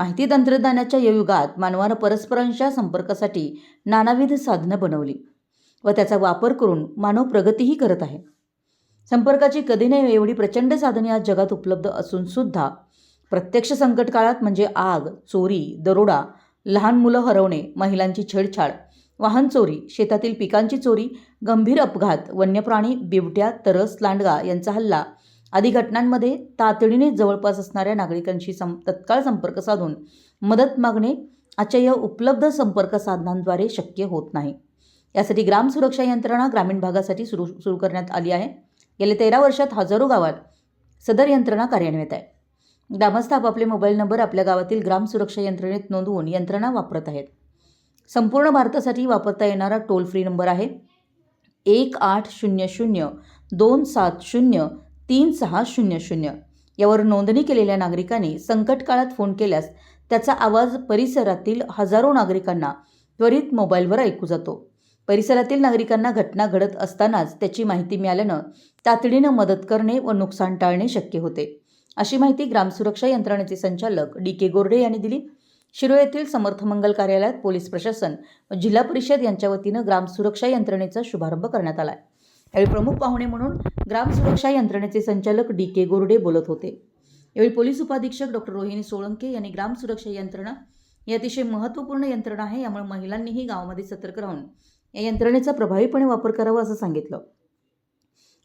माहिती तंत्रज्ञानाच्या या युगात मानवानं परस्परांच्या संपर्कासाठी नानाविध साधनं बनवली व त्याचा वापर करून मानव प्रगतीही करत आहे. संपर्काची कधी नाही एवढी प्रचंड साधने आज जगात उपलब्ध असून सुद्धा प्रत्यक्ष संकट काळात म्हणजे आग चोरी दरोडा लहान मुलं हरवणे महिलांची छेडछाड वाहन चोरी शेतातील पिकांची चोरी गंभीर अपघात वन्यप्राणी बिबट्या तरस लांडगा यांचा हल्ला आदी घटनांमध्ये तातडीने जवळपास असणाऱ्या नागरिकांशी सं तत्काळ संपर्क साधून मदत मागणे आजच्या या उपलब्ध संपर्क साधनांद्वारे शक्य होत नाही. यासाठी ग्राम सुरक्षा यंत्रणा ग्रामीण भागासाठी सुरू सुरू करण्यात आली आहे. गेल्या तेरा वर्षात हजारो गावात सदर यंत्रणा कार्यान्वित आहे. ग्रामस्थ आपापले मोबाईल नंबर आपल्या गावातील ग्राम सुरक्षा यंत्रणेत नोंदवून यंत्रणा वापरत आहेत. संपूर्ण भारतासाठी वापरता येणारा टोल फ्री नंबर आहे एक आठ शून्य शून्य दोन सात शून्य तीन सहा शून्य शून्य. यावर नोंदणी केलेल्या नागरिकांनी संकट काळात फोन केल्यास त्याचा आवाज परिसरातील हजारो नागरिकांना त्वरित मोबाईलवर ऐकू जातो. परिसरातील नागरिकांना घटना घडत असतानाच त्याची माहिती मिळाल्यानं तातडीनं मदत करणे व नुकसान टाळणे शक्य होते. अशी माहिती ग्रामसुरक्षा यंत्रणेचे संचालक डी के गोर्डे यांनी दिली. शिरो येथील समर्थ मंगल कार्यालयात पोलीस प्रशासन व जिल्हा परिषद यांच्या वतीनं ग्रामसुरक्षा यंत्रणेचा शुभारंभ करण्यात आला यावेळी प्रमुख पाहुणे म्हणून ग्रामसुरक्षा यंत्रणेचे संचालक डी के गोरडे बोलत होते. यावेळी पोलीस उपाधीक्षक डॉक्टर रोहिणी सोळंके यांनी ग्रामसुरक्षा यंत्रणा ही अतिशय महत्त्वपूर्ण यंत्रणा आहे यामुळे महिलांनीही गावामध्ये सतर्क राहून या यंत्रणेचा प्रभावीपणे वापर करावा असं सांगितलं.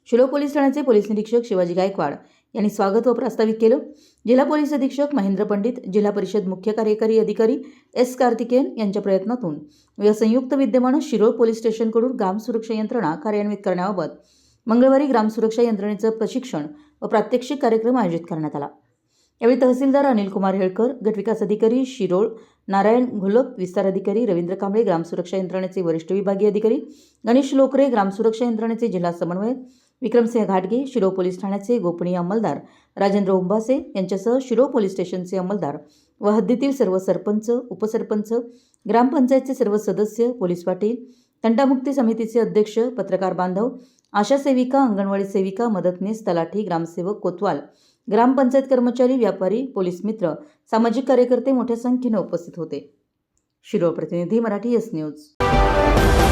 शिलो पोलीस ठाण्याचे पोलीस निरीक्षक शिवाजी गायकवाड यांनी स्वागत व प्रास्ताविक केलं. जिल्हा पोलीस अधीक्षक महेंद्र पंडित जिल्हा परिषद मुख्य कार्यकारी अधिकारी एस कार्तिकेयन यांच्या प्रयत्नातून या संयुक्त विद्यमानं शिरोळ पोलीस स्टेशनकडून ग्राम सुरक्षा यंत्रणा कार्यान्वित करण्याबाबत मंगळवारी ग्राम सुरक्षा यंत्रणेचं प्रशिक्षण व प्रात्यक्षिक कार्यक्रम आयोजित करण्यात आला. यावेळी तहसीलदार अनिल कुमार हेळकर गटविकास अधिकारी शिरोळ नारायण घोलप विस्तार अधिकारी रवींद्र कांबळे ग्रामसुरक्षा यंत्रणेचे वरिष्ठ विभागीय अधिकारी गणेश लोकरे ग्रामसुरक्षा यंत्रणेचे जिल्हा समन्वयक विक्रमसिंह घाटगे शिरो पोलीस ठाण्याचे गोपनीय अंमलदार राजेंद्र उंबासे यांच्यासह शिरो पोलीस स्टेशनचे अंमलदार व हद्दीतील सर्व सरपंच उपसरपंच ग्रामपंचायतचे सर्व सदस्य पोलीस पाटील तंटामुक्ती समितीचे अध्यक्ष पत्रकार बांधव आशा सेविका अंगणवाडी सेविका मदतनीस तलाठी ग्रामसेवक कोतवाल ग्रामपंचायत कर्मचारी व्यापारी पोलीस मित्र सामाजिक कार्यकर्ते मोठ्या संख्येने उपस्थित होते. शिरो प्रतिनिधी मराठी एस न्यूज